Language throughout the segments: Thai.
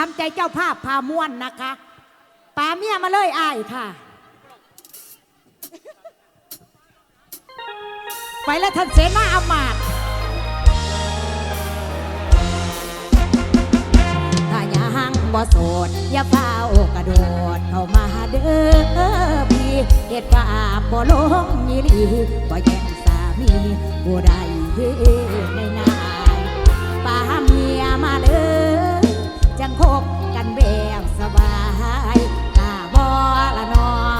ามใจเจ้าภาพพาม่วนนะคะป่าเมียมาเลยอายค่ะ ไปแล้วท่านเสนาอามาตย์ถ้ายังบ่โสดอย่าพาโอกระโดดเข้ามาเด้อพี่เอ็ดว่าบ่ลงยีหลีบ่แย่งสามีบ่ได้ในนายป่าเมียมาเลย จังพบกันแบบสบายตาบอละนอน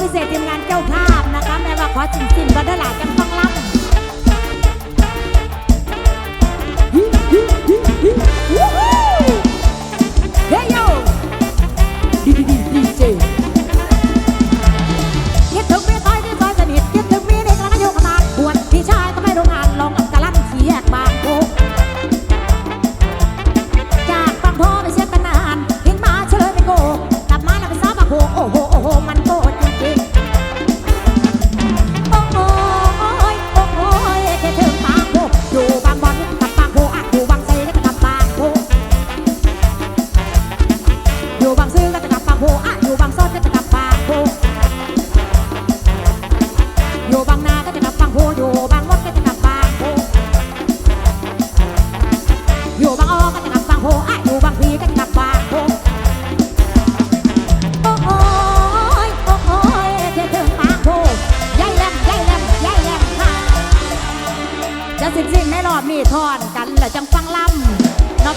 พิเศษทีมงานเจ้าภาพนะคะแม่ว่าขอจริงงสิ่งก็ได้หลายจัง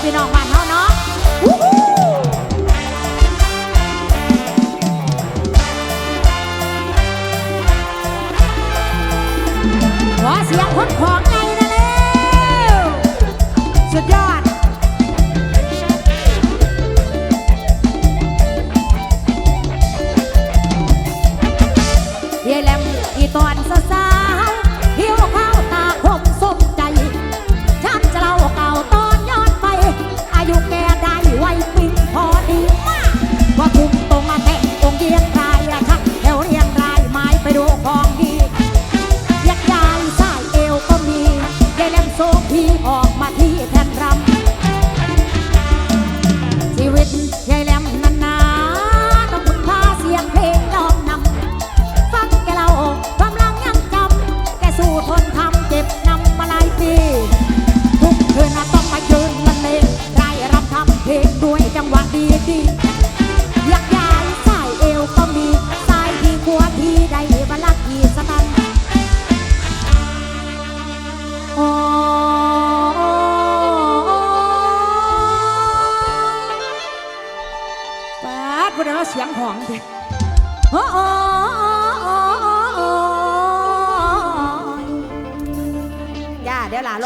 พี่น้องบ้านเฮาเนาะขอเสียงคนของไงนะเล้วสุดยอด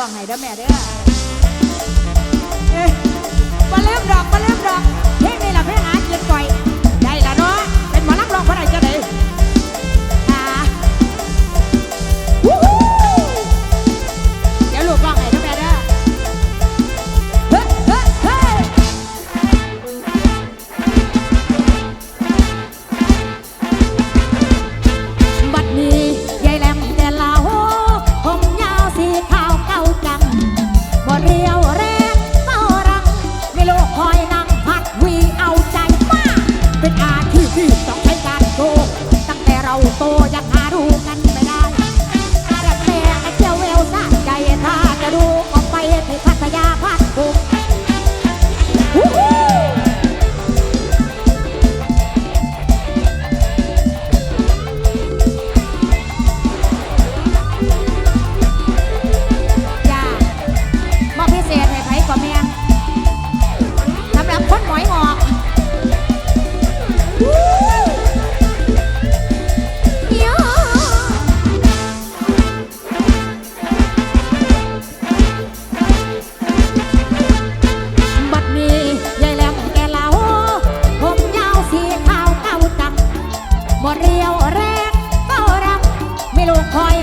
องให้ด้แม่เด้อ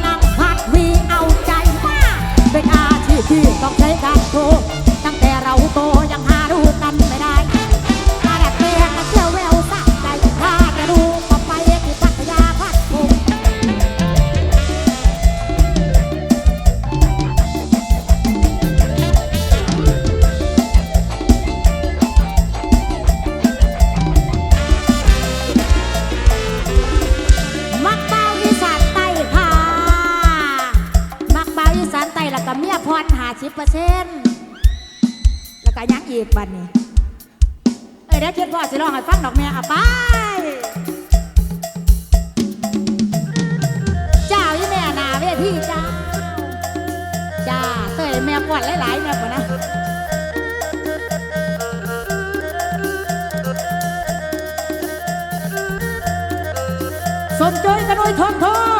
นั่งพัดวีเอาใจมากเป็นอาชีพที่ต้องใช้การโทระยังอีกบัดนี้ เออแล้วเทียนพ่อสิรองให้ฟังดอกแม่อะไป เจ้ายี่แม่นาเวทีเจ้า จ้าเตยแม่กวดหลายๆแม่กวดนะสมโจยกระโดยทองทอง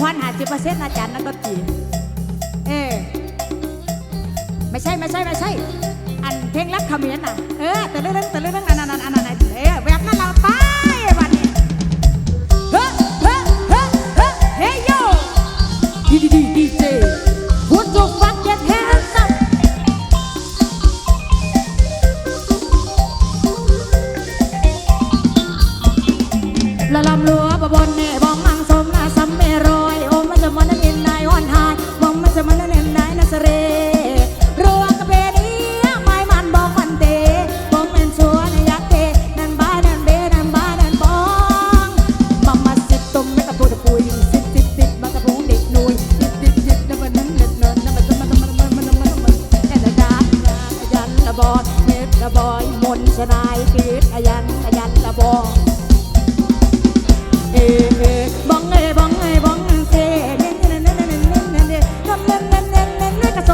พรหาสิบเปอร์เซ็นต์อาจารย์นักดนตรีเออไม่ใช่ไม่ใช่ไม่ใช่ อันเพลงรักเขมรน่ะ เออแต่เรื่องแต่เรื่องอันนั้นอันนั้นเออแบบนั้นเราไปวันนี้เฮ้เฮ้เฮ้เฮ้เฮ้โยดีดีดีดีเจหัวจุกฟักเย็ดแฮนซ์ la lam lúa bà bon nè bóng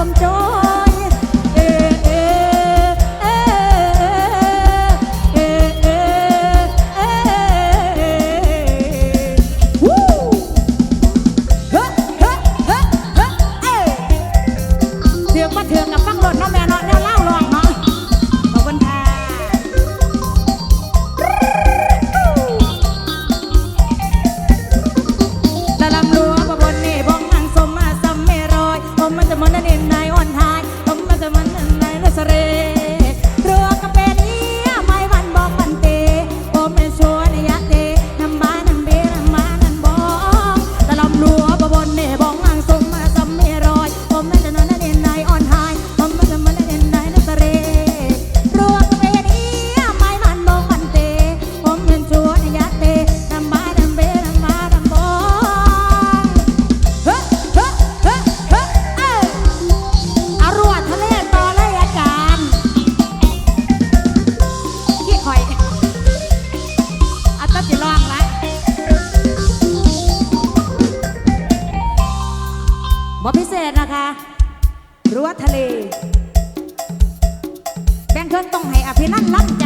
I'm dog. หรือว่าทะเล แบงคิร์ตต้องให้อภินันรับใจ